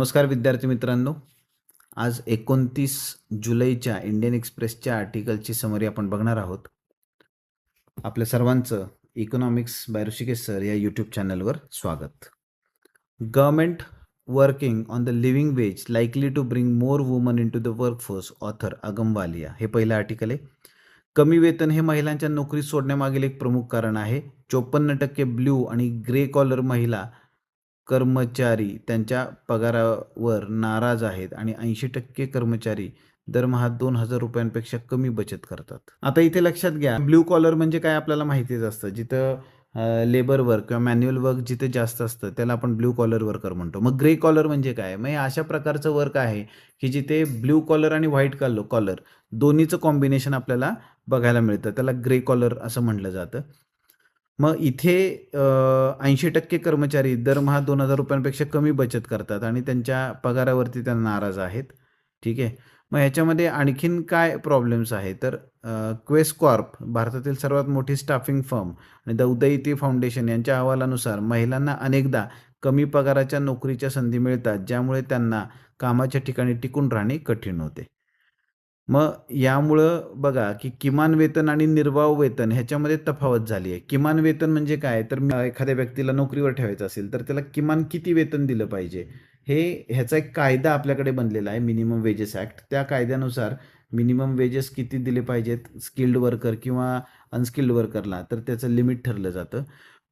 नमस्कार विद्यार्थी मित्रांनो. आज एकोणतीस जुलैच्या इंडियन एक्सप्रेसच्या आर्टिकलची समरी आपण बघणार आहोत. आपल्या सर्वांचं इकॉनॉमिक्स बाय ऋषिकेश सर या यूट्यूब चॅनलवर स्वागत. Government working on the living wage likely to bring more woman into the workforce author Agamwalia हे पहिलं आर्टिकल आहे. कमी वेतन हे महिलांच्या नोकरी सोडण्यामागील एक प्रमुख कारण आहे. चोपन्न टक्के ब्ल्यू आणि ग्रे कॉलर महिला कर्मचारी त्यांच्या पगारावर नाराज आहेत आणि ऐंशी टक्के कर्मचारी दरमहा दोन हजार रुपयांपेक्षा कमी बचत करतात. आता इथे लक्षात घ्या ब्ल्यू कॉलर म्हणजे काय आपल्याला माहितीच असतं. जिथं लेबर वर्क किंवा मॅन्युअल वर्क जिथे जास्त असतं त्याला आपण ब्ल्यू कॉलर वर्कर म्हणतो. मग ग्रे कॉलर म्हणजे काय? मग हे अशा प्रकारचं वर्क आहे की जिथे ब्ल्यू कॉलर आणि व्हाईट कॉलर कॉलर दोन्हीचं कॉम्बिनेशन आपल्याला बघायला मिळतं. त्याला ग्रे कॉलर असं म्हटलं जातं. मग इथे ऐंशी टक्के कर्मचारी दरमहा दोन हजार रुपयांपेक्षा कमी बचत करतात आणि त्यांच्या पगारावरती त्यांना नाराज आहेत. ठीक आहे? मग ह्याच्यामध्ये आणखीन काय प्रॉब्लेम्स आहे तर क्वेस कॉर्प भारतातील सर्वात मोठी स्टाफिंग फर्म आणि द उदयती फाउंडेशन यांच्या अहवालानुसार महिलांना अनेकदा कमी पगाराच्या नोकरीच्या संधी मिळतात ज्यामुळे त्यांना कामाच्या ठिकाणी टिकून राहणे कठीण होते. मग यामुळं बघा की किमान वेतन आणि निर्वाह वेतन ह्याच्यामध्ये तफावत झाली आहे. किमान वेतन म्हणजे काय? तर एखाद्या व्यक्तीला नोकरीवर ठेवायचं असेल तर त्याला किमान किती वेतन दिलं पाहिजे? हे ह्याचा एक कायदा आपल्याकडे बनलेला आहे मिनिमम वेजेस ॲक्ट. त्या कायद्यानुसार मिनिमम वेजेस किती दिले पाहिजेत? स्किल्ड वर्कर किंवा अनस्किल्ड वर्करला तर त्याचं लिमिट ठरलं जातं.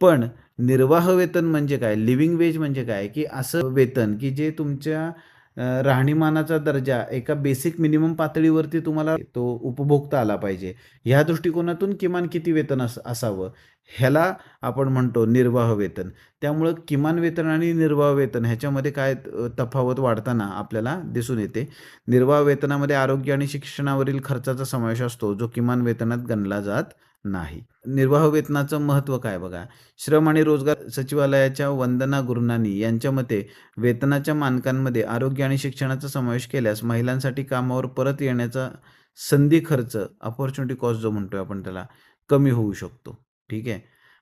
पण निर्वाह वेतन म्हणजे काय? लिव्हिंग वेज म्हणजे काय? की असं वेतन की जे तुमच्या राहणीमानाचा दर्जा एका बेसिक मिनिमम पातळीवरती तुम्हाला तो उपभोगता आला पाहिजे. ह्या दृष्टिकोनातून किमान किती वेतन अस असावं? ह्याला आपण म्हणतो निर्वाह वेतन. त्यामुळं किमान वेतन आणि निर्वाह वेतन ह्याच्यामध्ये काय तफावत वाढताना आपल्याला दिसून येते. निर्वाह वेतनामध्ये आरोग्य आणि शिक्षणावरील खर्चाचा समावेश असतो जो किमान वेतनात गणला जात नाही. निर्वाह वेतनाचं महत्त्व काय बघा? श्रम आणि रोजगार सचिवालयाच्या वंदना गुरुनानी यांच्या मते वेतनाच्या मानकांमध्ये आरोग्य आणि शिक्षणाचा समावेश केल्यास महिलांसाठी कामावर परत येण्याचा संधी खर्च अपॉर्च्युनिटी कॉस्ट जो म्हणतोय आपण त्याला कमी होऊ शकतो. ठीक आहे?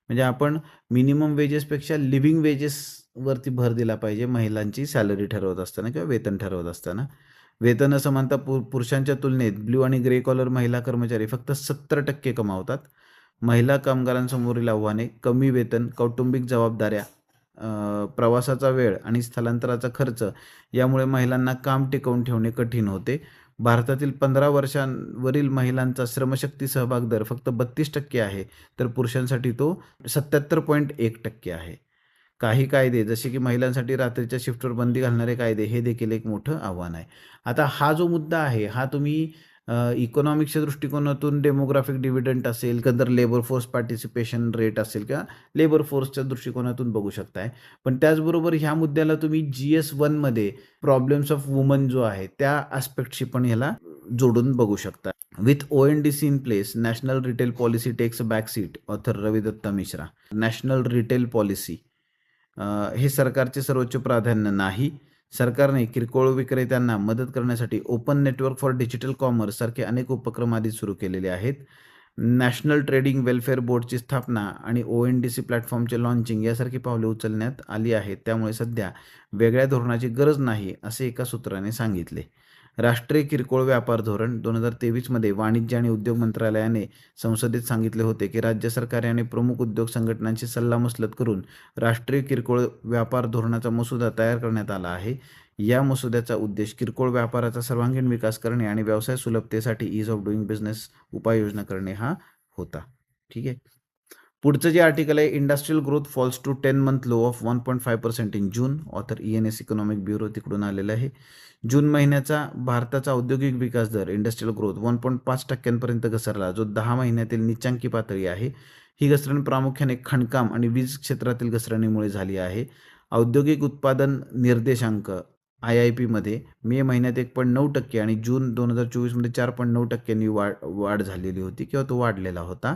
म्हणजे आपण मिनिमम वेजेसपेक्षा लिव्हिंग वेजेसवरती भर दिला पाहिजे महिलांची सॅलरी ठरवत असताना किंवा वेतन ठरवत असताना. वेतन असमानता पु पुरुषांच्या तुलनेत ब्ल्यू आणि ग्रे कॉलर महिला कर्मचारी फक्त सत्तर टक्के कमावतात. महिला कामगारांसमोरील आव्हाने कमी वेतन कौटुंबिक जबाबदाऱ्या प्रवासाचा वेळ आणि स्थलांतराचा खर्च यामुळे महिलांना काम टिकवून ठेवणे कठीण होते. भारतातील पंधरा वर्षांवरील महिलांचा श्रमशक्ती सहभाग दर फक्त बत्तीस टक्के आहे तर पुरुषांसाठी तो सत्याहत्तर पॉईंट एक टक्के आहे. काही कायदे जसे की महिलांसाठी रात्रीच्या शिफ्टवर बंदी घालणारे कायदे हे देखील एक मोठं आव्हान आहे. आता हा जो मुद्दा आहे हा तुम्ही इकॉनॉमिक्सच्या दृष्टिकोनातून डेमोग्राफिक डिव्हिडंट असेल कदर लेबर फोर्स पार्टिसिपेशन रेट असेल किंवा लेबर फोर्सच्या दृष्टिकोनातून बघू शकताय. पण त्याचबरोबर ह्या मुद्द्याला तुम्ही जी एस वनमध्ये प्रॉब्लेम्स ऑफ वुमन जो आहे त्या आस्पेक्टशी पण ह्याला जोडून बघू शकता. With O N D C in place national retail policy takes back seat author Ravidatta Mishra national retail policy हे सरकारचे सर्वोच्च प्राधान्य नाही. सरकारने किरकोळ विक्रेत्यांना मदत करण्यासाठी open network for digital commerce सारखे अनेक उपक्रम आधी सुरू केलेले आहेत. नॅशनल ट्रेडिंग वेलफेअर बोर्डची स्थापना आणि ओ एन डी सी प्लॅटफॉर्मचे लॉन्चिंग यासारखी पावले उचलण्यात आली आहेत. त्यामुळे सध्या वेगळ्या धोरणाची गरज नाही असे एका सूत्राने सांगितले. राष्ट्रीय किरकोळ व्यापार धोरण दोन हजार तेवीसमध्ये वाणिज्य आणि उद्योग मंत्रालयाने संसदेत सांगितले होते की राज्य सरकारे आणि प्रमुख उद्योग संघटनांची सल्लामसलत करून राष्ट्रीय किरकोळ व्यापार धोरणाचा मसुदा तयार करण्यात आला आहे. या मसुद्याचा उद्देश किरकोळ व्यापाराचा सर्वांगीण विकास करणे आणि व्यवसाय सुलभतेसाठी ईज ऑफ डुईंग बिझनेस उपाययोजना करणे हा होता. ठीक आहे. पुढचं जे आर्टिकल आहे industrial growth falls to ten month low of one point five percent in June author E N S economic bureau तिकडून आलेलं आहे. जून महिन्याचा भारताचा औद्योगिक विकास दर इंडस्ट्रियल ग्रोथ वन पॉईंट पाच टक्क्यांपर्यंत घसरला. जो दहा महिन्यातील निचांकी पातळी आहे ही घसरण प्रामुख्याने खणकाम आणि वीज क्षेत्रातील घसरणीमुळे झाली आहे. औद्योगिक उत्पादन निर्देशांक आय आय पीमध्ये मे महिन्यात एक पॉईंट नऊ टक्के आणि जून दोन हजार चोवीसमध्ये चार पॉईंट नऊ टक्क्यांनी वाढ वाढ झालेली होती किंवा तो वाढलेला होता.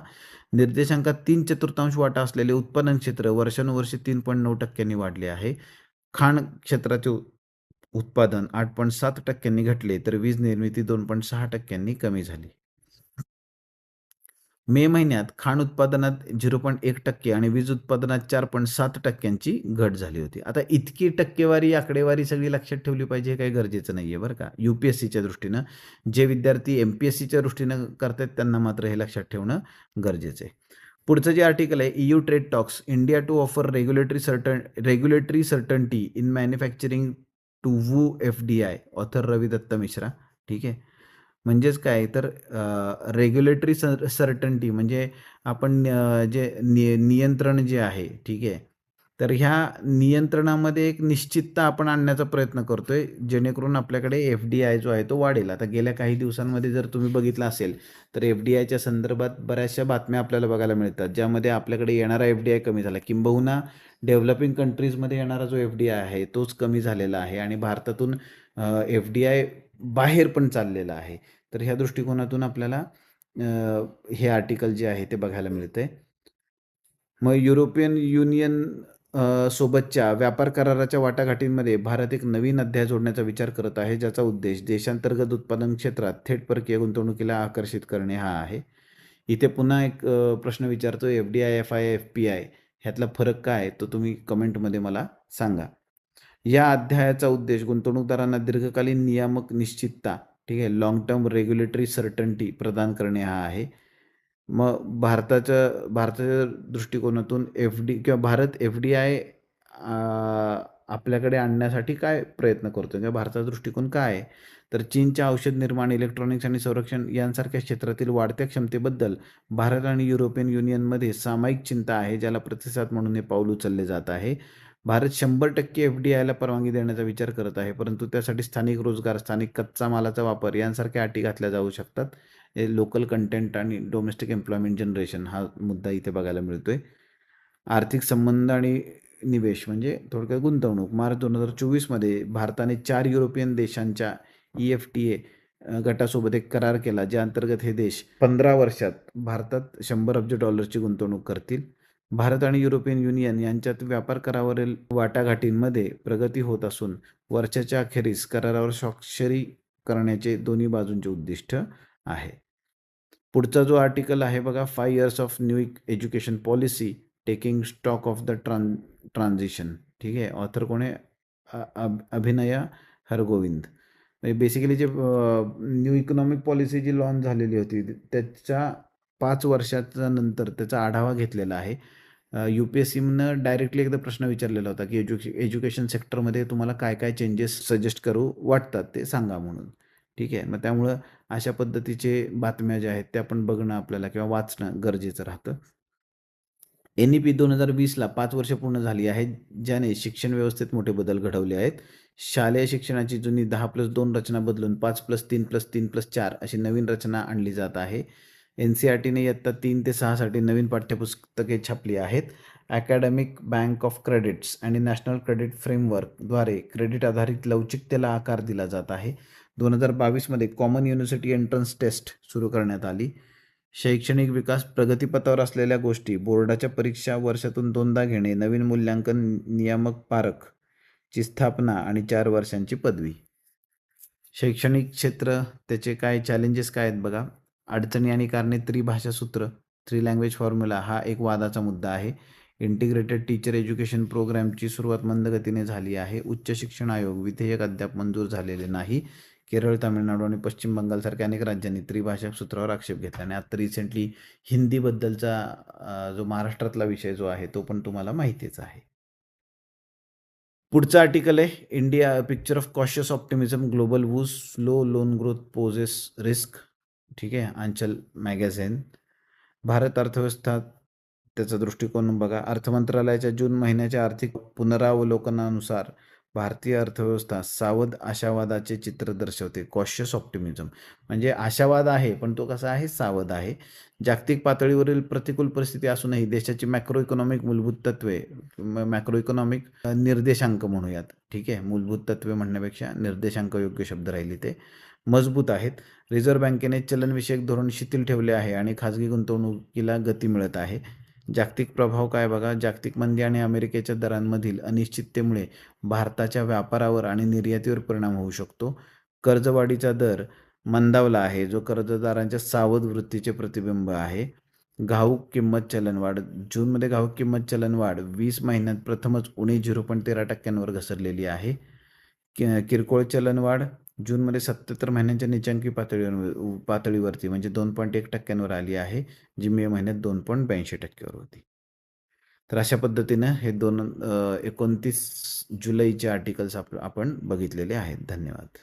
निर्देशांकात तीन चतुर्थांश वाटा असलेले उत्पादन क्षेत्र वर्षानुवर्षे तीन पॉईंट नऊ टक्क्यांनी वाढले आहे. खाण क्षेत्राचे उत्पादन आठ पॉईंट सात टक्क्यांनी घटले तर वीज निर्मिती दोन पॉईंट सहा टक्क्यांनी कमी झाली. मे महिन्यात खाण उत्पादनात झिरो पॉईंट एक टक्के आणि वीज उत्पादनात चार पॉईंट सात टक्क्यांची घट झाली होती. आता इतकी टक्केवारी आकडेवारी सगळी लक्षात ठेवली पाहिजे हे काही गरजेचं नाही आहे बरं का. यू पी एस सीच्या दृष्टीनं जे विद्यार्थी एम पी एस सीच्या दृष्टीनं करतात त्यांना मात्र हे लक्षात ठेवणं गरजेचं आहे. पुढचं जे आर्टिकल आहे EU trade talks India to offer regulatory certain regulatory certainty in manufacturing to woo F D I author Ravi Dutt Mishra ठीक आहे? म्हणजेच काय? तर रेग्युलेटरी सर सर्टन्टी म्हणजे आपण जे नि नियंत्रण जे आहे ठीक आहे? तर ह्या नियंत्रणामध्ये एक निश्चितता आपण आणण्याचा प्रयत्न करतोय जेणेकरून आपल्याकडे एफ डी आय जो आहे तो वाढेल. आता गेल्या काही दिवसांमध्ये जर तुम्ही बघितलं असेल तर एफ डी आयच्या संदर्भात बऱ्याचशा बातम्या आपल्याला बघायला मिळतात ज्यामध्ये आपल्याकडे येणारा एफ डी आय कमी झाला. किंबहुना डेव्हलपिंग कंट्रीजमध्ये येणारा जो एफ डी आय आहे तोच कमी झालेला आहे. आणि भारतातून एफ डी आय बाहेर पण चाललेलं आहे. तर ह्या दृष्टिकोनातून आपल्याला हे आर्टिकल जे आहे ते बघायला मिळते मग युरोपियन युनियन सोबतच्या व्यापार कराराच्या वाटाघाटींमध्ये भारत एक नवीन अध्याय जोडण्याचा विचार करत आहे ज्याचा उद्देश देशांतर्गत उत्पादन क्षेत्रात थेट परकीय गुंतवणुकीला आकर्षित करणे हा आहे. इथे पुन्हा एक प्रश्न विचारतो F D I F I F P I ह्यातला फरक काय आहे? तो तुम्ही कमेंटमध्ये मला सांगा. या अध्यायाचा उद्देश गुंतवणूकदारांना दीर्घकालीन नियामक निश्चितता ठीक आहे लॉंग टर्म रेग्युलेटरी सर्टन्टी प्रदान करणे हा आहे. मग भारताच्या भारताच्या दृष्टिकोनातून एफ डी किंवा भारत एफ डी आय आपल्याकडे आणण्यासाठी काय प्रयत्न करतो किंवा म्हणजे भारताचा दृष्टिकोन काय आहे? तर चीनच्या औषध निर्माण इलेक्ट्रॉनिक्स आणि संरक्षण यांसारख्या क्षेत्रातील वाढत्या क्षमतेबद्दल भारत आणि युरोपियन युनियनमध्ये सामायिक चिंता आहे ज्याला प्रतिसाद म्हणून हे पाऊल उचलले जात आहे. भारत शंभर टक्के एफ डी आयला परवानगी देण्याचा विचार करत आहे परंतु त्यासाठी स्थानिक रोजगार स्थानिक कच्चा मालाचा वापर यांसारख्या अटी घातल्या जाऊ शकतात. लोकल कंटेंट आणि डोमेस्टिक एम्प्लॉयमेंट जनरेशन हा मुद्दा इथे बघायला मिळतो आहे आर्थिक संबंध आणि निवेश म्हणजे थोडक्यात गुंतवणूक. मार्च दोन हजार चोवीसमध्ये भारताने चार युरोपियन देशांच्या ई एफ टी ए गटासोबत एक करार केला ज्या अंतर्गत हे देश पंधरा वर्षात भारतात शंभर अब्ज डॉलरची गुंतवणूक करतील. भारत आणि युरोपियन युनियन यांच्यात व्यापार करावरील वाटाघाटींमध्ये प्रगती होत असून वर्षाच्या अखेरीस करारावर स्वाक्षरी करण्याचे दोन्ही बाजूंचे उद्दिष्ट आहे. पुढचा जो आर्टिकल आहे बघा five years of new education policy taking stock of the tran transition ठीक आहे? ऑथर कोण आहे? अभिनया हरगोविंद. म्हणजे बेसिकली जे न्यू इकॉनॉमिक पॉलिसी जी लॉन्च झालेली होती त्याच्या पाच वर्षाच्या नंतर त्याचा आढावा घेतलेला आहे. यू पी एस सीनं डायरेक्टली एकदा प्रश्न विचारलेला होता की एज्यु एज्युकेशन सेक्टरमध्ये तुम्हाला काय काय चेंजेस सजेस्ट करू वाटतात ते सांगा म्हणून. ठीक आहे? मग त्यामुळं अशा पद्धतीचे बातम्या ज्या आहेत त्या पण बघणं आपल्याला किंवा वाचणं गरजेचं राहतं. एन ई पी दोन हजार वीसला पाच वर्ष पूर्ण झाली आहेत ज्याने शिक्षण व्यवस्थेत मोठे बदल घडवले आहेत. शालेय शिक्षणाची जुनी दहा प्लस दोन रचना बदलून पाच प्लस तीन प्लस तीन प्लस चार अशी नवीन रचना आणली जात आहे. एन सी आर टीने इयत्ता तीन ते सहासाठी नवीन पाठ्यपुस्तके छापली आहेत. अकॅडमिक बँक ऑफ क्रेडिट्स आणि नॅशनल क्रेडिट फ्रेमवर्कद्वारे क्रेडिट आधारित लवचिकतेला आकार दिला जात आहे. दोन हजार बावीसमध्ये कॉमन युनिव्हर्सिटी एंट्रन्स टेस्ट सुरू करण्यात आली. शैक्षणिक विकास प्रगतीपथावर असलेल्या गोष्टी बोर्डाच्या परीक्षा वर्षातून दोनदा घेणे नवीन मूल्यांकन नियामक पारख ची स्थापना आणि चार वर्षांची पदवी. शैक्षणिक क्षेत्र त्याचे काय चॅलेंजेस काय आहेत बघा. अडचणी आणि कारणे त्रिभाषा सूत्र थ्री लँग्वेज फॉर्म्युला हा एक वादाचा मुद्दा आहे. इंटिग्रेटेड टीचर एज्युकेशन प्रोग्रामची सुरुवात मंदगतीने झाली आहे. उच्च शिक्षण आयोग विधेयक अद्याप मंजूर झालेले नाही. केरळ तामिळनाडू आणि पश्चिम बंगालसारख्या अनेक राज्यांनी त्रिभाषा सूत्रावर आक्षेप घेतला आणि आता रिसेंटली हिंदीबद्दलचा जो महाराष्ट्रातला विषय जो आहे तो पण तुम्हाला माहितीच आहे. पुढचं आर्टिकल आहे India picture of cautious optimism global woes slow loan growth poses risk ठीक आहे अंचल मॅगॅझिन भारत अर्थव्यवस्था त्याचा दृष्टिकोन बघा. अर्थ मंत्रालयाच्या जून महिन्याच्या आर्थिक पुनरावलोकनानुसार भारतीय अर्थव्यवस्था सावध आशावादाचे चित्र दर्शवते. कॉशियस ऑप्टिमिझम म्हणजे आशावाद आहे पण तो कसा आहे? सावध आहे. जागतिक पातळीवरील प्रतिकूल परिस्थिती असूनही देशाची मॅक्रो इकॉनॉमिक मूलभूत तत्वे मॅक्रो इकॉनॉमिक निर्देशांक म्हणूयात. ठीक आहे मूलभूत तत्वे म्हणण्यापेक्षा निर्देशांक योग्य शब्द राहिले ते. मजबूत आहेत. रिझर्व्ह बँकेने चलनविषयक धोरण शिथिल ठेवले आहे आणि खाजगी गुंतवणुकीला गती मिळत आहे. जागतिक प्रभाव काय बघा? जागतिक मंदी आणि अमेरिकेच्या दरांमधील अनिश्चिततेमुळे भारताच्या व्यापारावर आणि निर्यातीवर परिणाम होऊ शकतो. कर्जवाढीचा दर मंदावला आहे जो कर्जदारांच्या सावध वृत्तीचे प्रतिबिंब आहे. घाऊक किंमत चलनवाढ जूनमध्ये घाऊक किंमत चलनवाढ वीस महिन्यात प्रथमच उणे झिरो पॉईंट तेरा टक्क्यांवर घसरलेली आहे. कि किरकोळ चलनवाढ जूनमध्ये सत्याहत्तर महिन्यांच्या निचांकी पातळीवर पातळीवरती म्हणजे दोन पॉईंट एक टक्क्यांवर आली आहे जी मे महिन्यात दोन पॉईंट ब्याऐंशी टक्क्यावर होती. तर अशा पद्धतीनं हे दोन एकोणतीस जुलैचे आर्टिकल्स आप आपण बघितलेले आहेत. धन्यवाद.